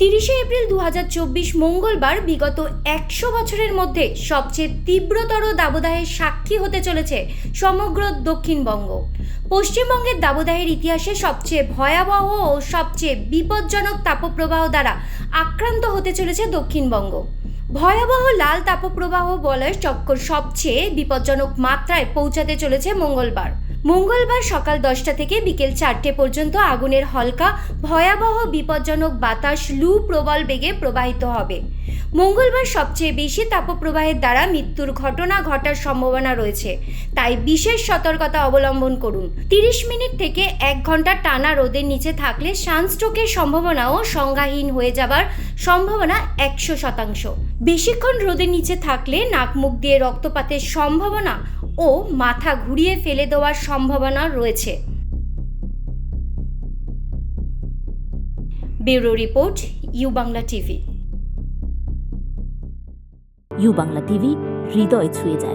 তিরিশে এপ্রিল দু হাজার চব্বিশ মঙ্গলবার বিগত একশো বছরের মধ্যে সবচেয়ে তীব্রতর দাবদাহের সাক্ষী হতে চলেছে সমগ্র দক্ষিণবঙ্গ। পশ্চিমবঙ্গের দাবদাহের ইতিহাসে সবচেয়ে ভয়াবহ ও সবচেয়ে বিপজ্জনক তাপপ্রবাহ দ্বারা আক্রান্ত হতে চলেছে দক্ষিণবঙ্গ। ভয়াবহ লাল তাপপ্রবাহ বলয় চক্কর সবচেয়ে বিপজ্জনক মাত্রায় পৌঁছাতে চলেছে মঙ্গলবার। মঙ্গলবার সকাল দশটা থেকে বিকেল চারটে পর্যন্ত আগুনের হলকা, ভয়াবহ, বিপজ্জনক বাতাস লু প্রবল বেগে প্রবাহিত হবে। মঙ্গলবার সবচেয়ে বেশি তাপপ্রবাহের দ্বারা মৃত্যুর ঘটনা ঘটার সম্ভাবনা রয়েছে। তাই বিশেষ সতর্কতা অবলম্বন করুন। তিরিশ মিনিট থেকে এক ঘণ্টা টানা রোদের নিচে থাকলে সানস্ট্রোকের সম্ভাবনাও সংজ্ঞাহীন হয়ে যাবার সম্ভাবনা একশো শতাংশ। বেশিক্ষণ রোদের নিচে থাকলে নাক মুখ দিয়ে রক্তপাতের সম্ভাবনা ও মাথা ঘুরিয়ে ফেলে দেওয়ার সম্ভাবনা রয়েছে। Bureau report, U Bangla TV. U Bangla TV, হৃদয় ছুঁয়ে যায়।